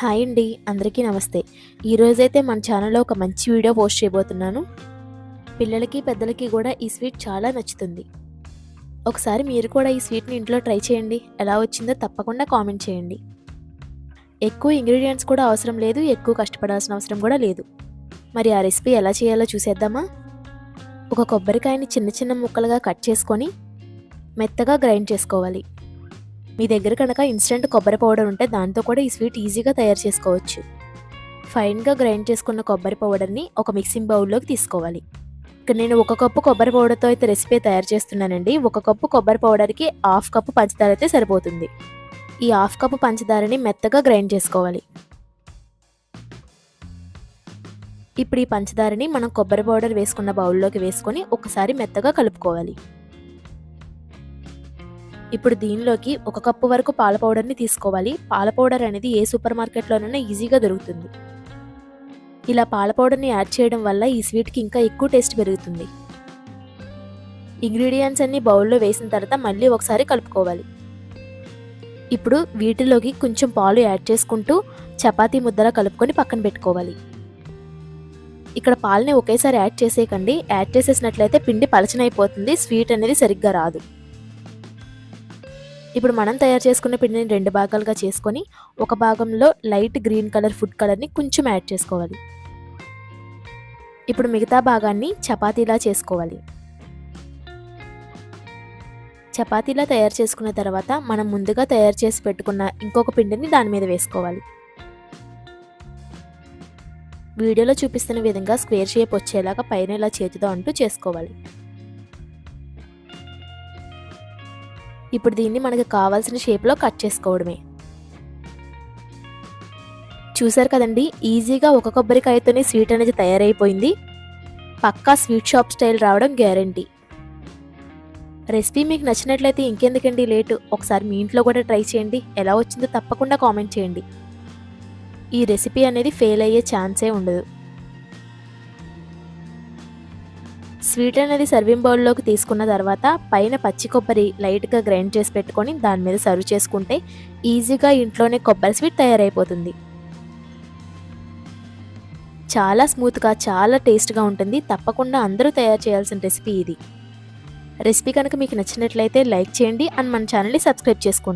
Hi అండి అందరికీ నమస్తే. ఈరోజైతే మన ఛానల్లో ఒక మంచి వీడియో పోస్ట్ చేయబోతున్నాను. పిల్లలకి పెద్దలకి కూడా ఈ స్వీట్ చాలా నచ్చుతుంది. ఒకసారి మీరు కూడా ఈ స్వీట్ని ఇంట్లో ట్రై చేయండి. ఎలా వచ్చిందో తప్పకుండా కామెంట్ చేయండి. ఎక్కువ ఇంగ్రీడియంట్స్ కూడా అవసరం లేదు ఎక్కువ కష్టపడాల్సిన అవసరం కూడా లేదు. మరి ఆ రెసిపీ ఎలా చేయాలో చూసేద్దామా? ఒక కొబ్బరికాయని చిన్న చిన్న ముక్కలుగా కట్ చేసుకొని మెత్తగా గ్రైండ్ చేసుకోవాలి. మీ దగ్గర కనుక ఇన్స్టెంట్ కొబ్బరి పౌడర్ ఉంటే దాంతో కూడా ఈ స్వీట్ ఈజీగా తయారు చేసుకోవచ్చు. ఫైన్గా గ్రైండ్ చేసుకున్న కొబ్బరి పౌడర్ని ఒక మిక్సింగ్ బౌల్లోకి తీసుకోవాలి. ఇక్కడ నేను ఒక కప్పు కొబ్బరి పౌడర్తో అయితే రెసిపీ తయారు చేస్తున్నానండి. ఒక కప్పు కొబ్బరి పౌడర్కి హాఫ్ కప్పు పంచదార అయితే సరిపోతుంది. ఈ హాఫ్ కప్పు పంచదారని మెత్తగా గ్రైండ్ చేసుకోవాలి. ఇప్పుడు ఈ పంచదారని మనం కొబ్బరి పౌడర్ వేసుకున్న బౌల్లోకి వేసుకొని ఒకసారి మెత్తగా కలుపుకోవాలి. ఇప్పుడు దీనిలోకి ఒక కప్పు వరకు పాల పౌడర్ని తీసుకోవాలి. పాల పౌడర్ అనేది ఏ సూపర్ మార్కెట్లోనైనా ఈజీగా దొరుకుతుంది. ఇలా పాల పౌడర్ని యాడ్ చేయడం వల్ల ఈ స్వీట్కి ఇంకా ఎక్కువ టేస్ట్ పెరుగుతుంది. ఇంగ్రీడియంట్స్ అన్ని బౌల్లో వేసిన తర్వాత మళ్ళీ ఒకసారి కలుపుకోవాలి. ఇప్పుడు వీటిలోకి కొంచెం పాలు యాడ్ చేసుకుంటూ చపాతీ ముద్దలా కలుపుకొని పక్కన పెట్టుకోవాలి. ఇక్కడ పాలని ఒకేసారి యాడ్ చేసేయకండి. యాడ్ చేసేసినట్లయితే పిండి పలచనైపోతుంది. స్వీట్ అనేది సరిగ్గా రాదు. ఇప్పుడు మనం తయారు చేసుకున్న పిండిని రెండు భాగాలుగా చేసుకొని ఒక భాగంలో లైట్ గ్రీన్ కలర్ ఫుడ్ కలర్ని కొంచెం యాడ్ చేసుకోవాలి. ఇప్పుడు మిగతా భాగాన్ని చపాతీలా చేసుకోవాలి. చపాతీలా తయారు చేసుకున్న తర్వాత మనం ముందుగా తయారు చేసి పెట్టుకున్న ఇంకొక పిండిని దాని మీద వేసుకోవాలి. వీడియోలో చూపిస్తున్న విధంగా స్క్వేర్ షేప్ వచ్చేలాగా పైన ఇలా చేతితో అంటూ చేసుకోవాలి. ఇప్పుడు దీన్ని మనకు కావాల్సిన షేప్లో కట్ చేసుకోవడమే. చూసారు కదండి? ఈజీగా ఒక కొబ్బరికాయతోనే స్వీట్ అనేది తయారైపోయింది. పక్కా స్వీట్ షాప్ స్టైల్ రావడం గ్యారంటీ. రెసిపీ మీకు నచ్చినట్లయితే ఇంకెందుకండి లేటు? ఒకసారి మీ ఇంట్లో కూడా ట్రై చేయండి. ఎలా వచ్చిందో తప్పకుండా కామెంట్ చేయండి. ఈ రెసిపీ అనేది ఫెయిల్ అయ్యే ఛాన్సే ఉండదు. స్వీట్ అనేది సర్వింగ్ బౌల్లోకి తీసుకున్న తర్వాత పైన పచ్చి కొబ్బరి లైట్గా గ్రైండ్ చేసి పెట్టుకొని దాని మీద సర్వ్ చేసుకుంటే ఈజీగా ఇంట్లోనే కొబ్బరి స్వీట్ తయారైపోతుంది. చాలా స్మూత్గా చాలా టేస్ట్గా ఉంటుంది. తప్పకుండా అందరూ తయారు చేయాల్సిన రెసిపీ ఇది. రెసిపీ కనుక మీకు నచ్చినట్లయితే లైక్ చేయండి. అండ్ మన ఛానల్ని సబ్స్క్రైబ్ చేసుకోండి.